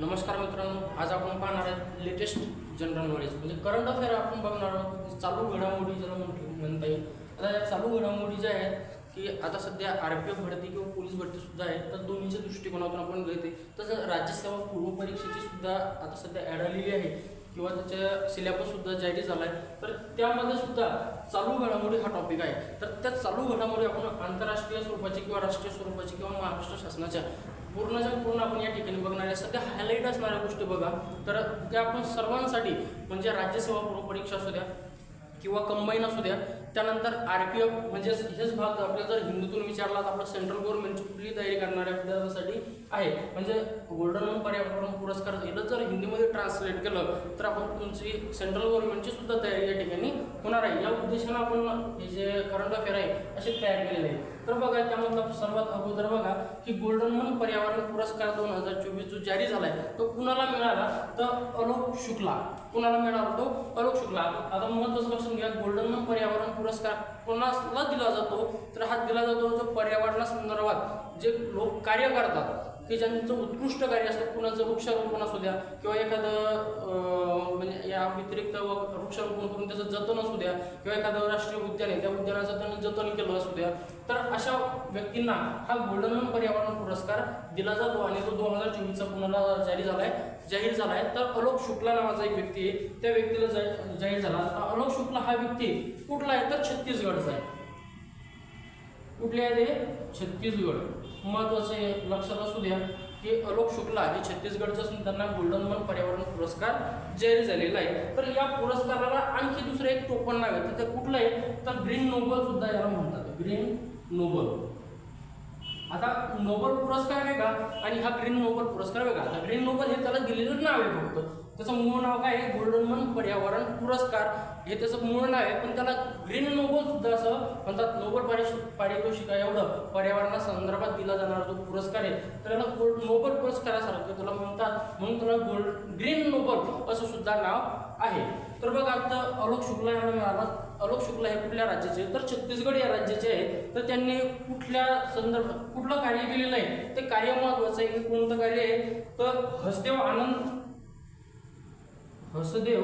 नमस्कार मित्रांनो आज आपण पाहणार आहे लेटेस्ट जनरल नॉलेज म्हणजे करंट अफेअर आपण बघणार आहोत चालू घडामोडी जरा म्हणता येईल. आता या चालू घडामोडी ज्या आहेत की आता सध्या आर पी एफ भरती किंवा पोलीस भरती सुद्धा आहे तर दोन्हीच्या दृष्टिकोनातून आपण घेते तसं राज्यसेवा पूर्व परीक्षेची सुद्धा आता सध्या ॲड आलेली आहे. किंवा त्याच्या सिलेबस सुद्धा जाहीर झाला आहे तर त्यामध्ये सुद्धा चालू घडामोडी हा टॉपिक आहे. तर त्या चालू घडामोडी आपण आंतरराष्ट्रीय स्वरूपाची किंवा राष्ट्रीय स्वरूपाची किंवा महाराष्ट्र शासनाच्या पूर्णच्या पूर्ण आपण या ठिकाणी बघणार आहे. सध्या हायलाईट असणाऱ्या गोष्टी बघा. तर त्या आपण सर्वांसाठी म्हणजे राज्यसेवा पूर्व परीक्षा असू द्या किंवा कंबाईन असू द्या त्यानंतर आर पी एफ म्हणजे हेच भाग आपल्याला जर हिंदूतून विचारला तर आपलं सेंट्रल गव्हर्नमेंटची कुठली तयारी करणाऱ्या विद्यार्थ्यांसाठी आहे. म्हणजे गोल्डन पर्यावरण पुरस्कार याला जर हिंदीमध्ये ट्रान्सलेट केलं तर आपण तुमची सेंट्रल गव्हर्नमेंटची सुद्धा तयारी या ठिकाणी होणार आहे. या उद्देशानं आपण हे जे करंट अफेअर आहे असे तयार केलेले आहे. तर बघा त्यामधला सर्वात अगोदर बघा की गोल्डन मन पर्यावरण पुरस्कार दोन हजार चोवीस जो जारी झालाय तो कुणाला मिळाला? तर अलोक शुक्ला. कुणाला मिळाला तो? अलोक शुक्ला. आता महत्वाचं लक्षात घ्या गोल्डन मन पर्यावरण पुरस्कार कोणाला दिला जातो? तर हा दिला जातो जो पर्यावरणासंदर्भात जे लोक कार्य करतात. की ज्यांचं उत्कृष्ट कार्य असतं कुणाचं वृक्षारोपण असू द्या किंवा एखादं म्हणजे या व्यतिरिक्त वृक्षारोपण करून त्याचं जतन असू द्या किंवा एखादं राष्ट्रीय उद्यान आहे त्या उद्यानाचं त्यांनी जतन केलं असू द्या तर अशा व्यक्तींना हा गोल्डन पर्यावरण पुरस्कार दिला जातो आणि तो दोन हजार चोवीसचा पुन्हा जारी आहे जाहीर झाला आहे तर अलोक शुक्ला नावाचा एक व्यक्ती आहे. त्या व्यक्तीला जाहीर झाला. अलोक शुक्ला हा व्यक्ती कुठला आहे? तर छत्तीसगडचा आहे. कुठले आहे ते? छत्तीसगड. महत्त्वाचे लक्षात असू द्या की अलोक शुक्ला हे छत्तीसगडचं असून त्यांना गोल्डन मन पर्यावरण पुरस्कार जाहीर झालेला आहे. तर या पुरस्काराला आणखी दुसरं एक टोपण नाव आहे. तर ते कुठलं आहे? तर ग्रीन नोबल सुद्धा याला म्हणतात. Green Nobel. आता नोबल पुरस्कार वेगळा आणि हा ग्रीन नोबल पुरस्कार वेगळा. आता ग्रीन नोबल हे त्याला दिलेलं नाव आहे फक्त. त्याचं मूळ नाव काय आहे? गोल्डन पर्यावरण पुरस्कार हे त्याचं मूळ नाव आहे. पण त्याला ग्रीन नोबल सुद्धा असं म्हणतात नोबल पारिश- पारितोषिका एवढं पर्यावरणा संदर्भात दिला जाणारा जो पुरस्कार आहे तर त्याला गोल्ड नोबल पुरस्कारासारखं त्याला म्हणतात. म्हणून त्याला गोल्ड ग्रीन नोबल असं सुद्धा नाव आहे. तर बघा आता अलोक शुक्ला यांना मिळाला. अलोक शुक्ला हे कुठल्या राज्याचे? तर छत्तीसगड या राज्याचे आहे. तर त्यांनी कुठल्या संदर्भात कुठलं कार्य केलेलं आहे? ते कार्य महत्वाचं आहे की कोणतं कार्य आहे? तर हसदेव आनंद हसदेव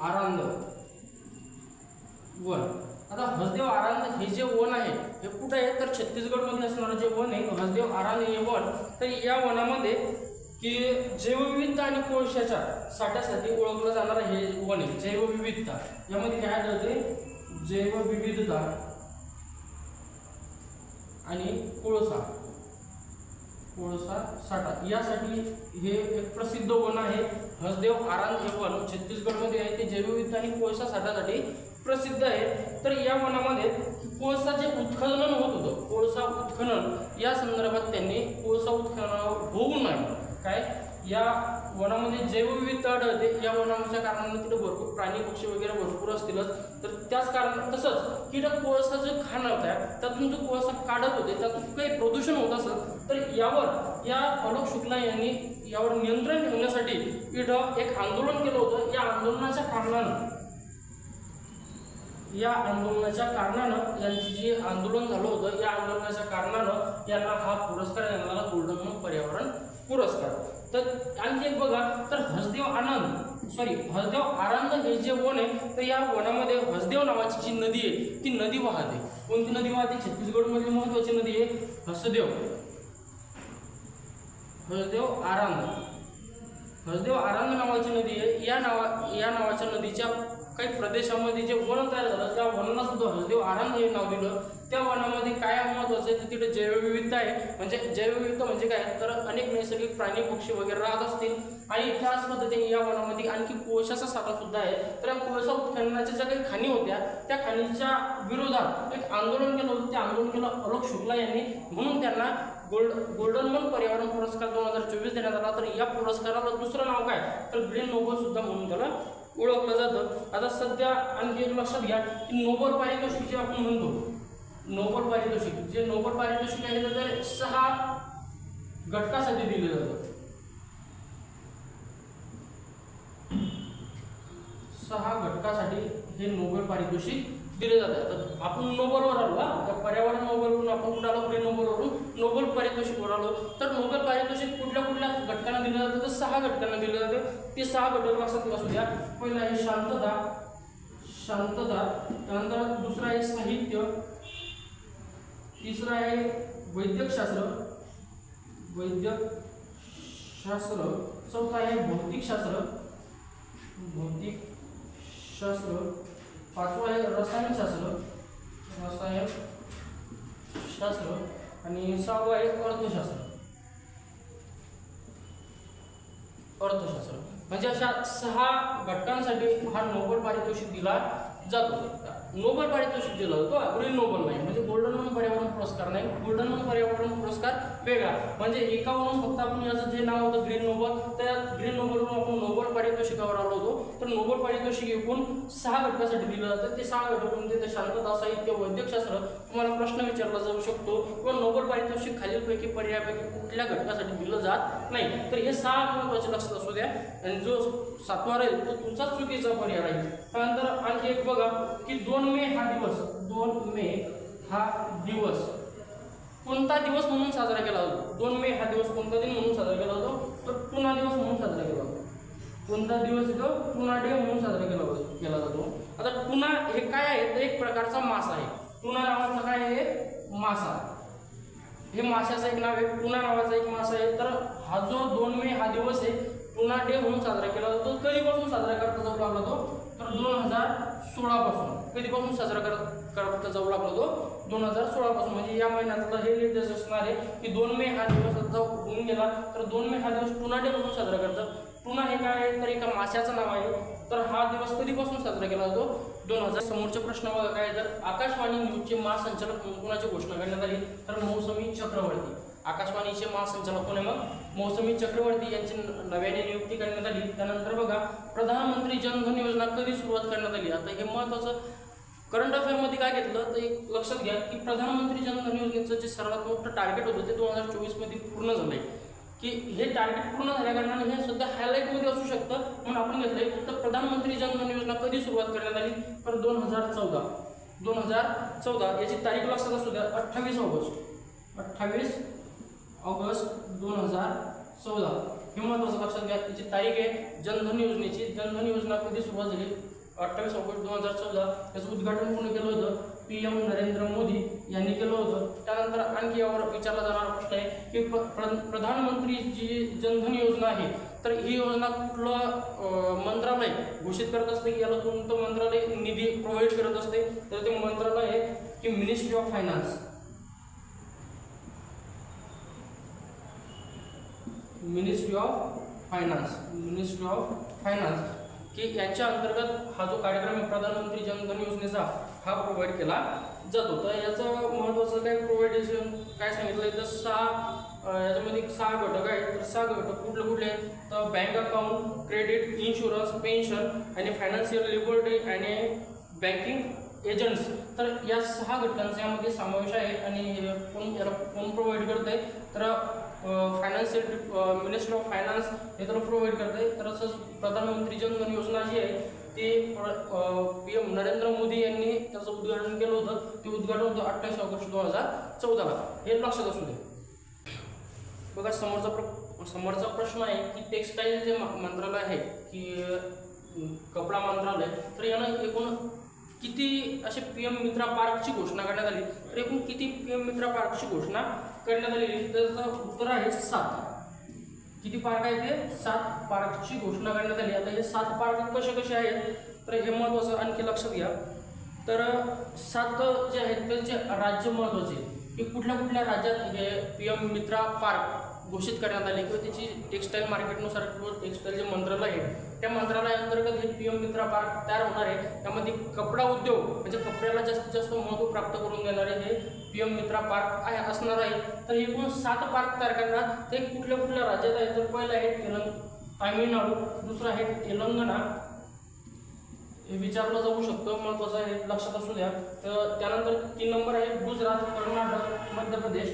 आरांद वन. आता हसदेव आरांद हे जे वन आहे हे कुठं आहे? तर छत्तीसगडमध्ये असणारं जे वन आहे हसदेव आरांद हे वन. तर या वनामध्ये की जैवविविधता आणि कोळशाच्या साठ्यासाठी ओळखलं जाणारं हे वन आहे जैवविविधता. यामध्ये काय आढळते जैवविविधता आणि कोळसा. कोळसा साठा यासाठी हे एक प्रसिद्ध वन आहे. हसदेव आरांद हे वन छत्तीसगडमध्ये आहे. ते जैवविध आणि कोळसा साठासाठी प्रसिद्ध आहे. तर या वनामध्ये कोळसा जे उत्खनन होत होतं. कोळसा उत्खनन या संदर्भात त्यांनी कोळसा उत्खनन होऊ नये काय? या वनामध्ये जैवविविधता आढळते या वनाच्या कारणाने तिथे भरपूर प्राणी पक्षी वगैरे भरपूर असतीलच. तर त्याच कारण तसंच कीटक कोळसा जो खाणं होता त्यातून जो कोळसा काढत होते त्यातून काही प्रदूषण होत असेल तर यावर या अलोक शुक्ला यांनी यावर नियंत्रण ठेवण्यासाठी इथं एक आंदोलन केलं होतं. या आंदोलनाच्या कारणानं या आंदोलनाच्या कारणानं यांची जे आंदोलन झालं होतं या आंदोलनाच्या कारणानं यांना हा पुरस्कार यांना गोल्डन पर्यावरण पुरस्कार. तर आणखी एक बघा तर हसदेव आनंद सॉरी हसदेव आनंद हे जे वन आहे तर या वनामध्ये हसदेव नावाची जी नदी आहे ती नदी वाहते. कोणती नदी वाहते? छत्तीसगडमधली महत्वाची नदी आहे हसदेव. हसदेव आरांद हसदेव आरांग नावाची नदी आहे. या नावा या नावाच्या नदीच्या काही प्रदेशामध्ये जे वन तयार झालं त्या वनांना सुद्धा हसदेव आरांग हे नाव दिलं. त्या वनामध्ये काय महत्वाचं आहे तर तिथे जैवविविधता आहे. म्हणजे जैवविविधता म्हणजे काय? तर अनेक नैसर्गिक प्राणी पक्षी वगैरे राहत असतील. आणि त्याच पद्धतीने या वनामध्ये आणखी कोळशाचा साठा सुद्धा आहे. तर या कोळसा उत्खननाच्या ज्या काही खाणी होत्या त्या खाणीच्या विरोधात एक आंदोलन केलं होतं. ते आंदोलन केलं अलोक शुक्ला यांनी. म्हणून त्यांना गोल्ड गोल्डन मन पर्यावरण पुरस्कार दोन हजार चोवीस देण्यात आला. तर या पुरस्काराला दुसरं नाव काय? तर ग्रीन नोबल सुद्धा म्हणून त्याला ओळखलं जातं. आता सध्या आणखी एक लक्षात घ्या की नोबल पारितोषिक जे आपण म्हणतो नोबल पारितोषिक जे नोबल पारितोषिक आहे तर सहा घटकासाठी दिले जातं सहा घटकासाठी हे नोबेल पारितोषिक दिले जातात. तर आपण नोबलवर आलो हा? त्या पर्यावरण नोबलवरून आपण कुठं आलो? प्री नोबलवरून नोबेल पारितोषिकवर आलो. तर नोबेल पारितोषिक दिलं जातं तर सहा घटकांना दिलं जातं ते सहा घटक लक्षात असू द्या. पहिला आहे शांतता. शांतता. त्यानंतर दुसरा आहे साहित्य. तिसरा आहे वैद्यकशास्त्र. वैद्यकशास्त्र. चौथा आहे भौतिकशास्त्र. भौतिकशास्त्र. पाचवा आहे रसायनशास्त्र. रसायनशास्त्र. आणि सहावं आहे अर्थशास्त्र. अर्थशास्त्र. म्हणजे अशा सहा घटकांसाठी हा नोबेल पारितोषिक दिला जातो. नोबेल पारितोषिक दिलं होतं ग्रीन नोबेल नाही. म्हणजे गोल्डन वन पर्यावरण पुरस्कार नाही. गोल्डन वन पर्यावरण पुरस्कार वेगळा. म्हणजे एकावरून फक्त आपण याचं जे नाव होतं ग्रीन नोबल त्या ग्रीन नोबलवरून आपण नोबेल पारितोषिकावर आलो होतो. तर नोबेल पारितोषिक एकूण सहा घटकासाठी दिलं जातं. ते सहा घटक म्हणजे ते शांतता साहित्य वैद्यकशास्त्र. तुम्हाला प्रश्न विचारला जाऊ शकतो. किंवा नोबेल पारितोषिक खालीलपैकी पर्यायापैकी कुठल्या घटकासाठी दिलं जात नाही. तर हे सहा महत्त्वाचे लक्षात असू द्या. आणि जो सातवा राहील तो तुमचाच चुकीचा पर्याय राहील. त्यानंतर आणखी एक बघा की दोन मे हा दिवस दोन मे हा दिवस. कोणता दिवस म्हणून साजरा केला जातो? दोन मे हा दिवस कोणता दिन म्हणून साजरा केला जातो? तर पुन्हा दिवस म्हणून साजरा केला जातो. कोणता दिवस येतो पुन्हा डे म्हणून साजरा केला जातो केला जातो. आता पुन्हा हे काय आहे? तर एक प्रकारचा मासा आहे. पुन्हा नावाचा काय आहे? मासा. हे माशाचं एक नाव आहे पुन्हा नावाचा एक मासा आहे. तर हा जो दोन मे हा दिवस आहे पुन्हा डे म्हणून साजरा केला जातो. कधीपासून साजरा करता जाऊ लागला तो? तर दोन हजार सोळापासून. कधीपासून साजरा करत करता जाऊ लागला तो? दोन हजार सोळापासून. म्हणजे या महिन्यातला हे निर्देश असणार आहे की दोन मे हा दिवस आता होऊन गेला तर दोन मे हा दिवस पुन्हा डे म्हणून साजरा करतात पुन्हा हे काय आहे? तर एका माशाचं नाव आहे. तर हा दिवस कधीपासून साजरा केला जातो? दोन हजार समोरचे प्रश्न बघा काय तर आकाशवाणी न्यूजचे महासंचालक म्हणून कोणाची घोषणा करण्यात आली? तर मौसमी चक्रवर्ती. आकाशवाणीचे महासंचालक कोण मग मौसमी चक्रवर्ती यांची नव्याने नियुक्ती करण्यात आली. त्यानंतर बघा प्रधानमंत्री जनधन योजना कधी सुरुवात करण्यात आली? आता हे महत्वाचं करंट अफेअरमध्ये काय घेतलं? तर एक लक्षात घ्या की प्रधानमंत्री जनधन योजनेचं जे सर्वात मोठं टार्गेट होतं ते दोन हजार चोवीसमध्ये पूर्ण झालं आहे की हे टार्गेट पूर्ण झाल्याकारणाने हे सध्या हायलाईटमध्ये असू शकतं. म्हणून आपण घेतलं आहे तर प्रधानमंत्री जनधन योजना कधी सुरुवात करण्यात आली? तर दोन हजार चौदा. दोन हजार चौदा याची तारीख लक्षात असू द्या अठ्ठावीस ऑगस्ट. अठ्ठावीस ऑगस्ट दोन हजार चौदा हे महत्त्वाचं लक्षात घ्या त्याची तारीख आहे जनधन योजनेची. जनधन योजना कधी सुरुवात झाली? अठ्ठावीस ऑगस्ट दोन हजार चौदा याचं उद्घाटन कोणी केलं होतं? पी एम नरेंद्र मोदी यांनी केलं होतं. त्यानंतर आणखी यावर विचारला जाणारा प्रश्न आहे की प्र- प्रधानमंत्री जी जनधन योजना आहे तर ही योजना कुठलं मंत्रालय घोषित करत असते? की याला कोणतं मंत्रालय निधी प्रोव्हाइड करत असते? तर ते मंत्रालय आहे की ministry of finance ministry of finance ministry of finance की याच्या अंतर्गत हा जो कार्यक्रम आहे प्रधानमंत्री जनधन योजनेचा हा प्रोव्हाइड केला जातो. तर याचं महत्त्वाचं काय प्रोव्हाइडेशन काय सांगितलं आहे तर सहा याच्यामध्ये सहा घटक आहेत. तर सहा घटक कुठले कुठले आहेत? तर bank account credit insurance pension आणि फायनान्शियल लिबर्टी आणि बँकिंग एजंट्स तर या सहा घटकांचा यामध्ये समावेश आहे आणि कोण याला कोण प्रोव्हाइड करत आहे तर फायनान्शियल मिनिस्टर ऑफ फायनान्स हे त्याला प्रोव्हाइड करते तर तसंच प्रधानमंत्री जनधन योजना जी आहे ती पी एम नरेंद्र मोदी यांनी त्याचं उद्घाटन केलं होतं. ते उद्घाटन होतं अठ्ठावीस ऑगस्ट दोन हजार चौदाला. हे लक्षात असू दे. बघा समोरचा प्र समोरचा प्रश्न आहे की टेक्स्टाईल जे मंत्रालय आहे की कपडा मंत्रालय तर यानं एकूण किती असे पी एम मित्रा पार्कची घोषणा करण्यात आली? तर एकूण किती पी एम मित्रा पार्कची घोषणा करण्यात आलेली त्याचं उत्तर आहे सात. किती पार्क आहेत ते सात पार्कची घोषणा करण्यात आली. आता हे सात पार्क कसे कसे आहेत? तर हे महत्त्वाचं आणखी लक्षात घ्या. तर सात जे आहेत त्यांचे राज्य महत्त्वाचे की कुठल्या कुठल्या राज्यात हे पी एम मित्रा पार्क घोषित करण्यात आले किंवा त्याची टेक्स्टाईल मार्केटनुसार किंवा टेक्स्टाईल जे मंत्रालय आहे त्या मंत्रालयाअंतर्गत हे पी एम मित्रा पार्क तयार होणार आहे. त्यामध्ये कपडा उद्योग म्हणजे कपड्याला जास्तीत जास्त महत्त्व प्राप्त करून देणारे हे पी एम मित्रा पार्क आहे असणार आहे. तर एकूण सात पार्क तयार करणार ते कुठल्या कुठल्या राज्यात आहे तर पहिलं आहे तेलंग तामिळनाडू दुसरं आहे तेलंगणा. हे विचारलं जाऊ शकतं महत्त्वाचं आहे लक्षात असू द्या. तर त्यानंतर तीन नंबर आहे गुजरात कर्नाटक मध्य प्रदेश.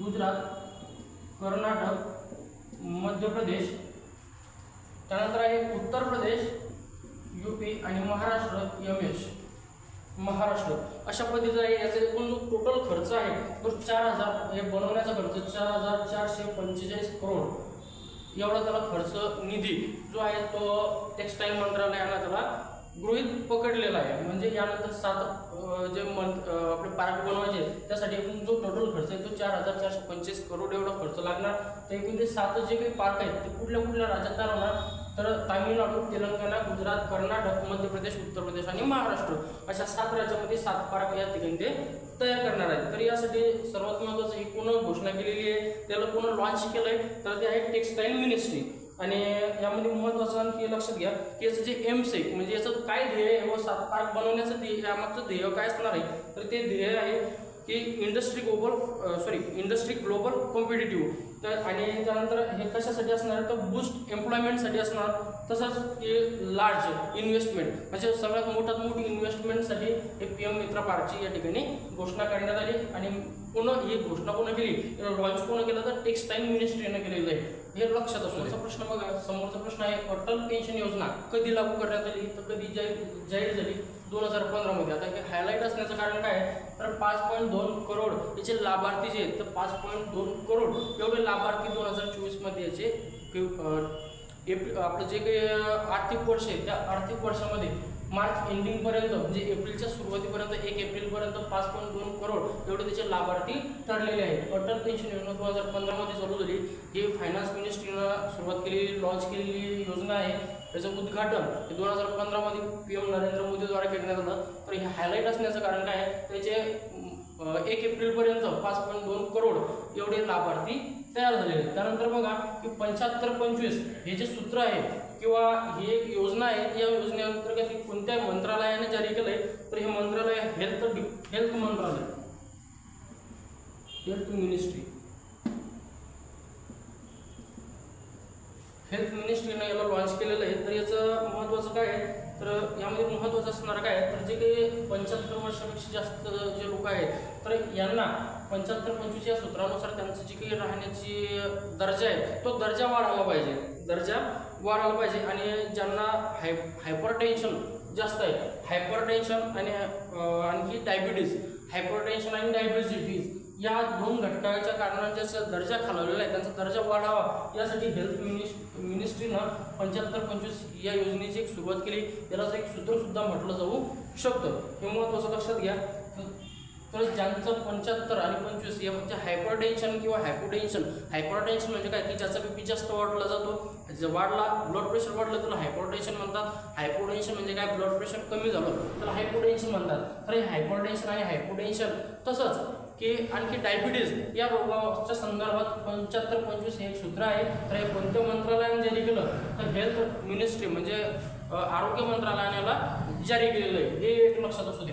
गुजरात कर्नाटक मध्य प्रदेश. त्यानंतर आहे उत्तर प्रदेश यू पी आणि महाराष्ट्र एम एस महाराष्ट्र. अशा पद्धतीचा आहे याचा एकूण जो टोटल खर्च आहे तो चार हजार हे बनवण्याचा खर्च चार हजार चारशे पंचेचाळीस करोड. एवढा त्याला खर्च निधी जो आहे तो टेक्स्टाईल मंत्रालयानं त्याला गृहित पकडलेला आहे. म्हणजे यानंतर सात जे मंथ आपले पार्क बनवायचे त्यासाठी एकूण जो टोटल खर्च आहे तो चार हजार चारशे पंचवीस करोड एवढा खर्च लागणार. तर एकूण ते सात जे काही पार्क आहेत ते कुठल्या कुठल्या राज्यात राहणार तर तामिळनाडू तेलंगणा गुजरात कर्नाटक मध्य प्रदेश उत्तर प्रदेश आणि महाराष्ट्र अशा सात राज्यामध्ये सात पार्क या ठिकाणी ते तयार करणार आहेत. तर यासाठी सर्वात महत्त्वाचं ही पुन्हा घोषणा केलेली आहे. त्याला पुन्हा लॉन्च केलं आहे तर ते आहे टेक्स्टाईल मिनिस्ट्री आणि यामध्ये महत्त्वाचं आणखी लक्षात घ्या की याचं जे एम्स आहे म्हणजे याचं काय ध्येय आहे व सात पार्क बनवण्याचं ध्येय यामागचं ध्येय काय असणार आहे? तर ते ध्येय आहे की industry global sorry industry global competitive तर आणि त्यानंतर हे कशासाठी असणार? तर बूस्ट एम्प्लॉयमेंटसाठी असणार. तसंच हे लार्ज इन्व्हेस्टमेंट म्हणजे सगळ्यात मोठ्यात मोठी इन्व्हेस्टमेंटसाठी हे पी एम मित्रा पार्कची या ठिकाणी घोषणा करण्यात आली. आणि पुन्हा ही घोषणा कोण केली? लॉन्च कोण केलं? तर टेक्स्टाईल मिनिस्ट्रीनं केलेलं आहे. हे लक्षात असतो प्रश्न बघा समोरचा प्रश्न आहे अटल पेन्शन योजना कधी लागू करण्यात आली? तर कधी जाहीर जाहीर झाली? दोन हजार पंधरामध्ये आता हे हायलाईट असण्याचं कारण काय आहे? तर पाच पॉईंट दोन करोड याचे लाभार्थी जे आहेत तर पाच पॉईंट दोन करोड एवढे लाभार्थी दोन हजार चोवीसमध्ये याचे एप्रिल आपलं जे काही आर्थिक वर्ष आहे त्या आर्थिक वर्षामध्ये मार्च एंडिंगपर्यंत म्हणजे एप्रिलच्या सुरुवातीपर्यंत एक एप्रिलपर्यंत पाच पॉईंट दोन करोड एवढे त्याचे लाभार्थी ठरलेले आहेत. अटल पेन्शन योजना दोन हजार पंधरामध्ये चालू झाली. हे फाय सुरुवात केलेली लॉन्च केलेली योजना आहे. त्याचं उद्घाटन हे दोन हजार पंधरामध्ये पी एम नरेंद्र मोदीद्वारे करण्यात आलं. तर हे हायलाईट असण्याचं कारण काय आहे? त्याचे एक एप्रिलपर्यंत पाच पॉईंट दोन करोड एवढे लाभार्थी तयार झालेले आहेत. त्यानंतर बघा की पंच्याहत्तर पंचवीस हे जे सूत्र आहे किंवा ही एक योजना आहे या योजनेअंतर्गत कोणत्या मंत्रालयाने जारी केलं आहे तर हे मंत्रालय हेल्थ हेल्थ मंत्रालय. हेल्थ मिनिस्ट्री हेल्थ मिनिस्ट्रीनं याला लॉन्च केलेलं आहे तर याचं महत्त्वाचं काय आहे? तर यामध्ये महत्त्वाचं असणार काय आहे? तर जे काही पंच्याहत्तर वर्षापेक्षा जास्त जे लोक आहेत तर यांना पंच्याहत्तर पंचवीस या सूत्रानुसार त्यांचं जी काही राहण्याची दर्जा आहे तो दर्जा वाढायला पाहिजे. दर्जा वाढायला पाहिजे आणि ज्यांना हाय हायपर टेन्शन जास्त आहे हायपर टेन्शन आणि आणखी डायबिटीज हायपर टेन्शन आणि डायबिटीज या दोन घटकाच्या कारणांचा दर्जा खालावलेला आहे त्यांचा दर्जा वाढावा यासाठी हेल्थ मिनिस मिनिस्ट्रीनं पंच्याहत्तर पंचवीस या योजनेची एक सुरुवात केली. यालाच एक सूत्रसुद्धा म्हटलं जाऊ शकतं. हे महत्त्वाचं लक्षात घ्या. तर ज्यांचं पंच्याहत्तर आणि पंचवीस या म्हणजे हायपरटेन्शन किंवा हायपोटेन्शन हायपरटेन्शन म्हणजे काय? की ज्याचा बीपी जास्त वाढला जातो जर वाढला ब्लड प्रेशर वाढलं त्याला हायपरटेन्शन म्हणतात. हायपोटेन्शन म्हणजे काय? ब्लड प्रेशर कमी झालं त्याला हायपोटेन्शन म्हणतात. तर हे हायपरटेन्शन आणि हायपोटेन्शन तसंच की आणखी डायबिटीज या रोगाच्या संदर्भात पंच्याहत्तर पंचवीस हे एक सूत्र आहे. तर हे कोणत्या मंत्रालयाने जारी केलं? तर हेल्थ मिनिस्ट्री म्हणजे आरोग्य मंत्रालयाने याला जारी केलेलं आहे. हे एक लक्षात असू दे